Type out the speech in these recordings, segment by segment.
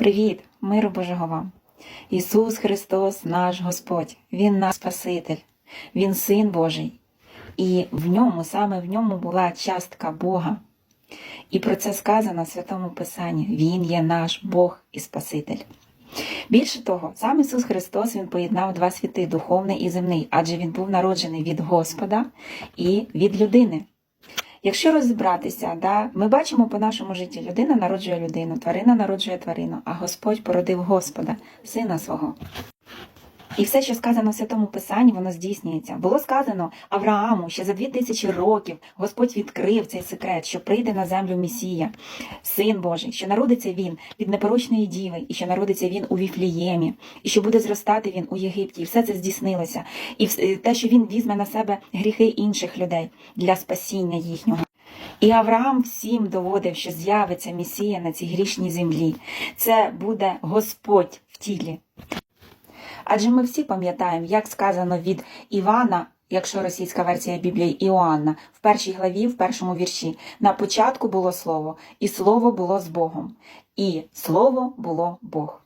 Привіт, миру Божого вам! Ісус Христос, наш Господь, Він наш Спаситель, Він Син Божий, і в ньому, саме в ньому була частка Бога. І про це сказано в Святому Писанні: Він є наш Бог і Спаситель. Більше того, сам Ісус Христос Він поєднав два світи духовний і земний, адже Він був народжений від Господа і від людини. Якщо розібратися, да, ми бачимо по нашому житті, людина народжує людину, тварина народжує тварину, а Господь породив Господа, сина свого. І все, що сказано в Святому Писанні, воно здійснюється. Було сказано Аврааму, що за дві тисячі років Господь відкрив цей секрет, що прийде на землю Месія, син Божий, що народиться він від непорочної діви, і що народиться він у Віфліємі, і що буде зростати він у Єгипті. І все це здійснилося. І те, що він візьме на себе гріхи інших людей для спасіння їхнього. І Авраам всім доводив, що з'явиться Месія на цій грішній землі. Це буде Господь в тілі. Адже ми всі пам'ятаємо, як сказано від Івана, якщо російська версія Біблії Іоанна, в першій главі, в першому вірші. На початку було слово, і слово було з Богом, і слово було Бог.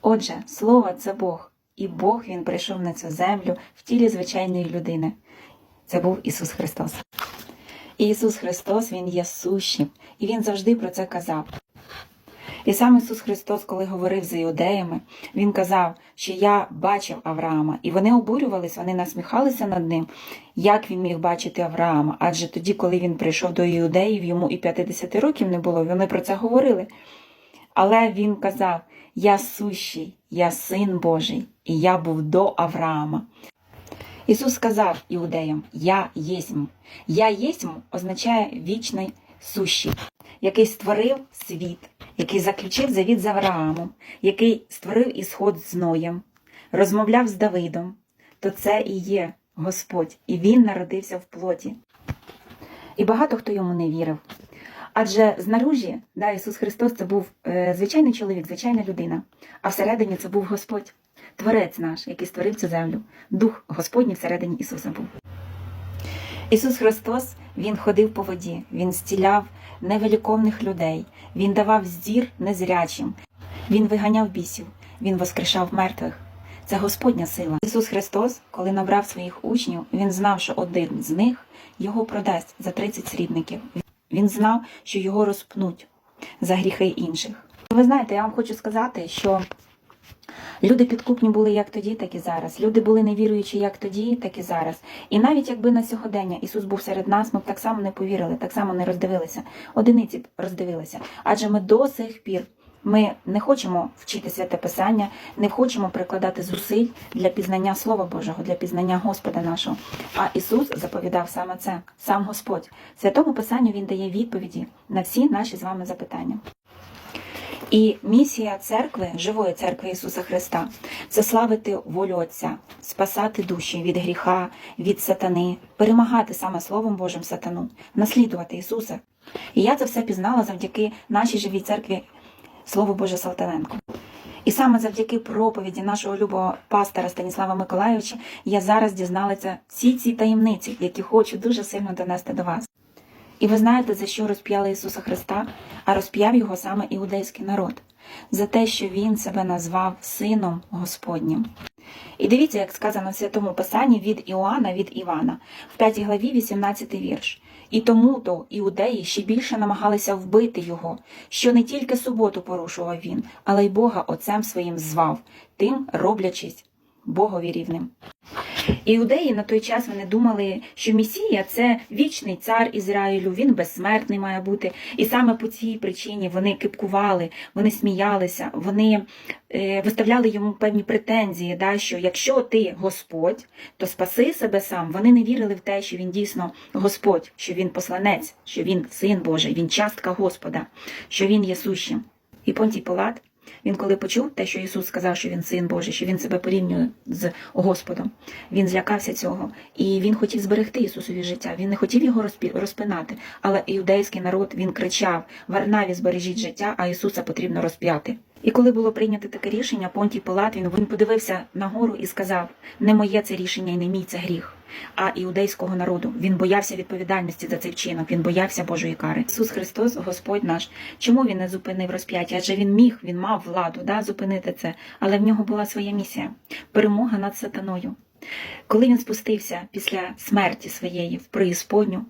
Отже, слово це Бог, і Бог він прийшов на цю землю в тілі звичайної людини. Це був Ісус Христос. І Ісус Христос Він є сущим, і Він завжди про це казав. І сам Ісус Христос, коли говорив з іудеями, Він казав, що я бачив Авраама, і вони обурювались, вони насміхалися над ним, як він міг бачити Авраама. Адже тоді, коли він прийшов до іудеїв, йому і 50 років не було, вони про це говорили. Але він казав: Я сущий, я син Божий, і я був до Авраама. Ісус сказав іудеям: Я єсмь. Я єсмь означає вічний сущий, який створив світ, який заключив завіт з Авраамом, який створив ісход з Ноєм, розмовляв з Давидом, то це і є Господь, і Він народився в плоті. І багато хто йому не вірив. Адже знаружі, да, Ісус Христос це був е, звичайний чоловік, звичайна людина, а всередині це був Господь, Творець наш, який створив цю землю. Дух Господній всередині Ісуса був. Ісус Христос Він ходив по воді, Він зціляв невеликовних людей, Він давав зір незрячим, Він виганяв бісів, Він воскрешав мертвих. Це Господня сила. Ісус Христос, коли набрав своїх учнів, Він знав, що один з них його продасть за 30 срібників. Він знав, що його розпнуть за гріхи інших. Ви знаєте, я вам хочу сказати, що Люди підкупні були як тоді, так і зараз. Люди були невіруючі як тоді, так і зараз. І навіть якби на сьогодення Ісус був серед нас, ми б так само не повірили, так само не роздивилися. Одиниці б роздивилися. Адже ми до сих пір ми не хочемо вчити святе Писання, не хочемо прикладати зусиль для пізнання Слова Божого, для пізнання Господа нашого. А Ісус заповідав саме це, сам Господь. Святому Писанню Він дає відповіді на всі наші з вами запитання. І місія церкви, живої церкви Ісуса Христа, це славити волю Отця, спасати душі від гріха, від сатани, перемагати саме Словом Божим сатану, наслідувати Ісуса. І я це все пізнала завдяки нашій живій церкві Слово Боже Салтаненко. І саме завдяки проповіді нашого любого пастора Станіслава Миколайовича я зараз дізналася всі ці таємниці, які хочу дуже сильно донести до вас. І ви знаєте, за що розп'яли Ісуса Христа, а розп'яв його саме іудейський народ, за те, що Він себе назвав Сином Господнім. І дивіться, як сказано в Святому Писанні від Іоанна від Івана, в 5 главі 18 вірш. І тому то іудеї ще більше намагалися вбити його, що не тільки суботу порушував він, але й Бога Отцем своїм звав, тим роблячись Богові рівним. Іудеї на той час вони думали, що Месія це вічний цар Ізраїлю, він безсмертний має бути. І саме по цій причині вони кипкували, вони сміялися, вони е, виставляли йому певні претензії, да, що якщо ти Господь, то спаси себе сам. Вони не вірили в те, що він дійсно Господь, що він посланець, що він син Божий, він частка Господа, що він є сущим. І Понтій Пилат, він коли почув те, що Ісус сказав, що він син Божий, що він себе порівнює з Господом, він злякався цього, і він хотів зберегти Ісусові життя. Він не хотів його розпинати, але іудейський народ він кричав: Варнаві, збережіть життя, а Ісуса потрібно розп'яти. І коли було прийнято таке рішення, Понтій Пилат він, він подивився нагору і сказав: Не моє це рішення і не мій це гріх. а іудейського народу. Він боявся відповідальності за цей вчинок, він боявся Божої кари. Ісус Христос, Господь наш, чому він не зупинив розп'яття? Адже він міг, він мав владу да, зупинити це, але в нього була своя місія перемога над сатаною. Коли він спустився після смерті своєї в преісподню,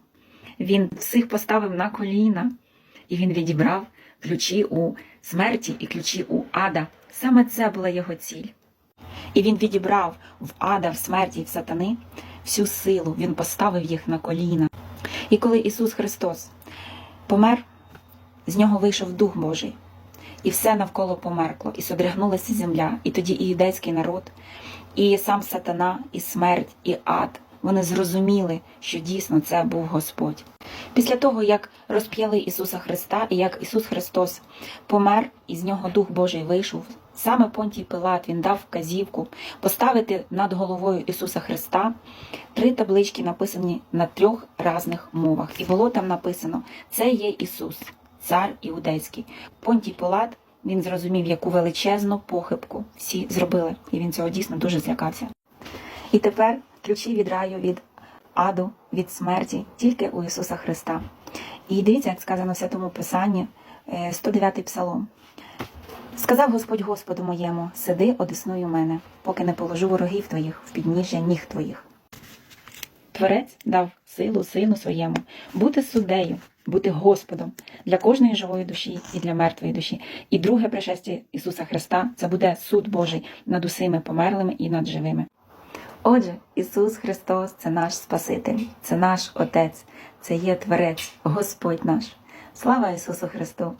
він всіх поставив на коліна, і він відібрав ключі у смерті і ключі у ада. Саме це була його ціль. І він відібрав в ада, в смерті і в сатани всю силу, він поставив їх на коліна. І коли Ісус Христос помер, з нього вийшов Дух Божий, і все навколо померкло, і содрягнулася земля, і тоді і юдейський народ, і сам сатана, і смерть, і ад. Вони зрозуміли, що дійсно це був Господь. Після того, як розп'яли Ісуса Христа, і як Ісус Христос помер, і з нього Дух Божий вийшов, саме Понтій Пилат він дав вказівку поставити над головою Ісуса Христа три таблички, написані на трьох різних мовах. І було там написано: Це є Ісус, цар іудейський. Понтій Пилат він зрозумів, яку величезну похибку всі зробили, і він цього дійсно дуже злякався. І тепер ключі від раю від аду, від смерті тільки у Ісуса Христа. І дивіться, як сказано в Святому Писанні, е, 109 псалом. Сказав Господь Господу моєму, сиди одесною мене, поки не положу ворогів твоїх в підніжжя ніг твоїх. Творець дав силу сину своєму бути суддею, бути Господом для кожної живої душі і для мертвої душі. І друге пришестя Ісуса Христа це буде суд Божий над усіми померлими і над живими. Отже, Ісус Христос це наш Спаситель, це наш Отець, це є Творець, Господь наш. Слава Ісусу Христу!